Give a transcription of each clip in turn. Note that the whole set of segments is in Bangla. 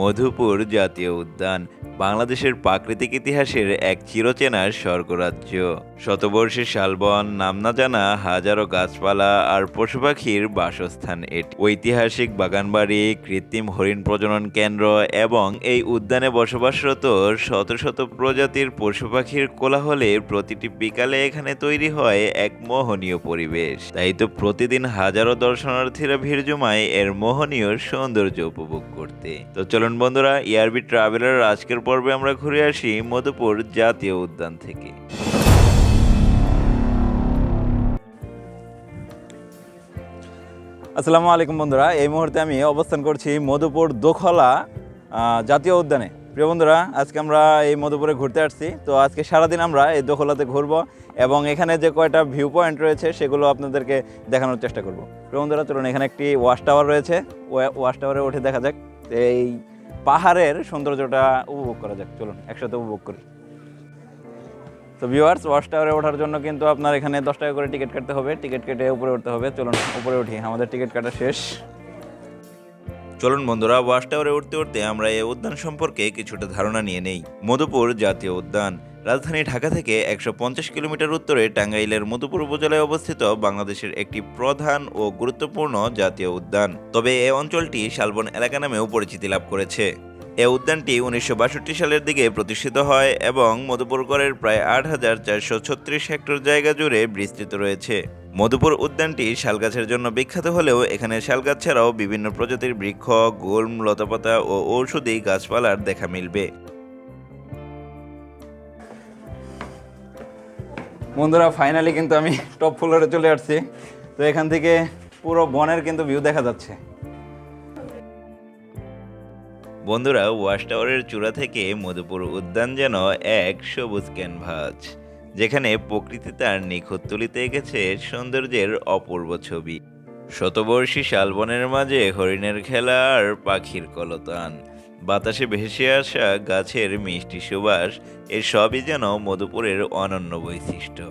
মধুপুর জাতীয় উদ্যান, বাংলাদেশের প্রাকৃতিক ইতিহাসের এক চিরচেনা স্বর্গরাজ্য। শতবর্ষী শালবন, নাম না জানা হাজারো গাছপালা আর পশু পাখির বাসস্থান এটি। ঐতিহাসিক বাগানবাড়ি, কৃত্রিম হরিণ প্রজনন কেন্দ্র এবং এই উদ্যানে বসবাসরত শত শত প্রজাতির পশু পাখির কোলাহলে প্রতিটি বিকালে এখানে তৈরি হয় এক মোহনীয় পরিবেশ। তাই তো প্রতিদিন হাজারো দর্শনার্থীরা ভিড় জমায় এর মোহনীয় সৌন্দর্য উপভোগ করতে। তো চলুন বন্ধুরা ইয়ারবি ট্রাভেলার আজকের পর্বে আমরা ঘুরে আসি মধুপুর জাতীয় উদ্যান থেকে। আসসালামু আলাইকুম বন্ধুরা, এই মুহূর্তে আমি অবস্থান করছি মধুপুর দোখলা জাতীয় উদ্যানে। প্রিয় বন্ধুরা, আজকে আমরা এই মধুপুরে ঘুরতে আসছি। তো আজকে সারাদিন আমরা এই দোখলাতে ঘুরবো এবং এখানে যে কয়টা ভিউ পয়েন্ট রয়েছে, সেগুলো আপনাদেরকে দেখানোর চেষ্টা করব। প্রিয় বন্ধুরা, চলুন এখানে একটি ওয়াশ টাওয়ার রয়েছে। ওয়া- ওয়াশ টাওয়ারে উঠে দেখা যাক। এই পাহাড়ের সৌন্দর্যটা উপভোগ করা যাক, চলুন, একসাথে উপভোগ করি। তো ভিউয়ার্স ওয়াশ টাওয়ারে ওঠার জন্য কিন্তু আপনার এখানে দশ টাকা করে টিকিট কাটতে হবে টিকিট কেটে উপরে উঠতে হবে। চলুন, উপরে উঠি, আমাদের টিকিট কাটা শেষ। চলুন বন্ধুরা ওয়াশ টাওয়ারে উঠতে উঠতে আমরা এই উদ্যান সম্পর্কে কিছুটা ধারণা নিয়ে নেই। মধুপুর জাতীয় উদ্যান। রাজধানী ঢাকা থেকে একশো পঞ্চাশ কিলোমিটার উত্তরে টাঙ্গাইলের মধুপুর উপজেলায় অবস্থিত বাংলাদেশের একটি প্রধান ও গুরুত্বপূর্ণ জাতীয় উদ্যান। তবে এই অঞ্চলটি শালবন এলাকা নামেও পরিচিতি লাভ করেছে। এ উদ্যানটি উনিশশো বাষট্টি সালের দিকে প্রতিষ্ঠিত হয় এবং মধুপুরগড়ের প্রায় আট হাজার চারশো ছত্রিশ হেক্টর জায়গা জুড়ে বিস্তৃত রয়েছে। মধুপুর উদ্যানটি শালগাছের জন্য বিখ্যাত হলেও এখানে শালগাছ ছাড়াও বিভিন্ন প্রজাতির বৃক্ষ, গুল্ম, লতাপাতা ও ঔষধি গাছপালার দেখা মিলবে। বন্ধুরা ফাইনালি কিন্তু আমি টপ ফ্লোরে চলে আসছি। তো এখান থেকে পুরো বনের কিন্তু ভিউ দেখা যাচ্ছে। বন্ধুরা ওয়াশ টাওয়ারের চূড়া থেকে মধুপুর উদ্যান যেন এক সবুজ ক্যানভাস যেখানে প্রকৃতি তার নিখুঁত তুলিতে এঁকেছে সৌন্দর্যের অপূর্ব ছবি। শতবর্ষী শালবনের মাঝে হরিণের খেলা আর পাখির কলতান। বাতাসে ভেসে আসা গাছের মিষ্টি সুবাস এসবই যেন মধুপুরের অনন্য বৈশিষ্ট্য।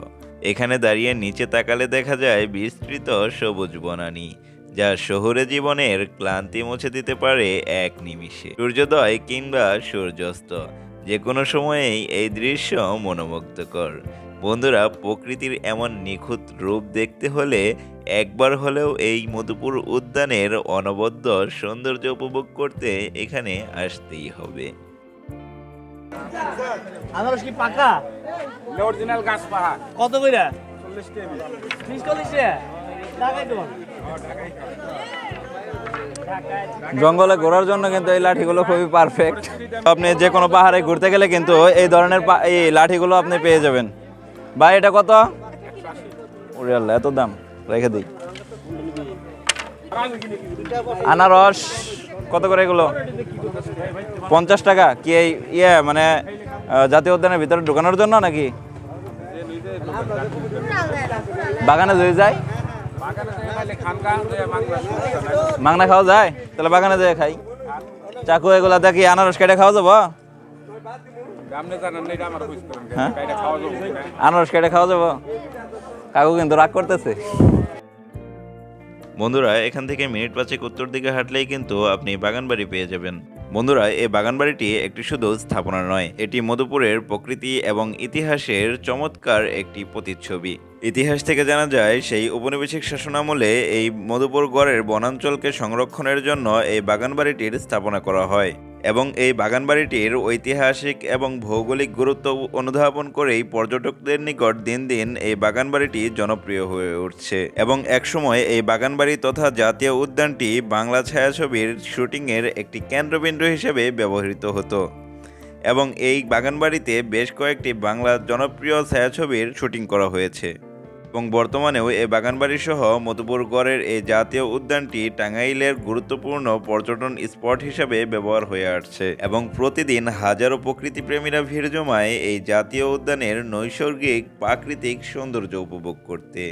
এখানে দাঁড়িয়ে নিচে তাকালে দেখা যায় বিস্তৃত সবুজ বনানী, যা শহুরে জীবনের ক্লান্তি মুছে দিতে পারে এক নিমিষে। সূর্যোদয় কিংবা সূর্যাস্ত যে কোনো সময়েই এই দৃশ্য মনোমুগ্ধকর। বন্ধুরা প্রকৃতির এমন নিখুঁত রূপ দেখতে হলে একবার হলেও এই মধুপুর উদ্যানের অনবদ্য সৌন্দর্য উপভোগ করতে এখানে আসতেই হবে। আনারস কি পাকা? অরিজিনাল গাছ পাহা কত কইরা? চল্লিশ কেজি। ত্রিশ চল্লিশ টাকা টাকাই জঙ্গলে ঘোরার জন্য কিন্তু এই লাঠিগুলো খুবই পারফেক্ট আপনি যে কোনো পাহাড়ে ঘুরতে গেলে কিন্তু এই ধরনের পা- এই লাঠিগুলো আপনি পেয়ে যাবেন। ভাই, এটা কত? ওরে আল্লাহ, এত দাম। রেখে দিই। আনারস, কত করে এগুলো? পঞ্চাশ টাকা। কি এই ইয়ে মানে জাতীয় উদ্যানের ভিতরে ঢোকানোর জন্য নাকি? বাগানে ধুয়ে যায়? মাংনা খাওয়া যায়? তাহলে বাগানে যেয়ে খাই। চাকু এগুলা দেখি আনারস কেটে খাওয়া যাব? হ্যাঁ? এটা খাওয়া যাবে আনারস কেটে খাওয়া যাব? কাকু কিন্তু রাগ করতেছে। বন্ধুরা এখান থেকে মিনিট পাঁচেক উত্তর দিকে হাঁটলেই কিন্তু আপনি বাগানবাড়ি পেয়ে যাবেন। বন্ধুরা এই বাগানবাড়িটি একটি শুধু স্থাপনা নয় এটি মধুপুরের প্রকৃতি এবং ইতিহাসের চমৎকার একটি প্রতিচ্ছবি। ইতিহাস থেকে জানা যায় সেই ঔপনিবেশিক শাসনামলে এই মধুপুর গড়ের বনাঞ্চলকে সংরক্ষণের জন্য এই বাগানবাড়িটির স্থাপনা করা হয়। এবং এই বাগানবাড়িটির ঐতিহাসিক এবং ভৌগোলিক গুরুত্ব অনুধাবন করেই পর্যটকদের নিকট দিন দিন এই বাগানবাড়িটি জনপ্রিয় হয়ে উঠছে। এবং একসময় এই বাগানবাড়ি তথা জাতীয় উদ্যানটি বাংলা ছায়াছবির শুটিংয়ের একটি কেন্দ্রবিন্দু হিসেবে ব্যবহৃত হতো। এবং এই বাগানবাড়িতে বেশ কয়েকটি বাংলা জনপ্রিয় ছায়াছবির শুটিং করা হয়েছে। এবং বর্তমানেও এ বাগানবাড়ি সহ মধুপুর গড়ের এই জাতীয় উদ্যানটি টাঙ্গাইলের গুরুত্বপূর্ণ পর্যটন স্পট হিসেবে ব্যবহার হয়ে আসছে এবং প্রতিদিন হাজারো প্রকৃতিপ্রেমীরা ভিড় জমায় এই জাতীয় উদ্যানের নৈসর্গিক, প্রাকৃতিক সৌন্দর্য উপভোগ করতে।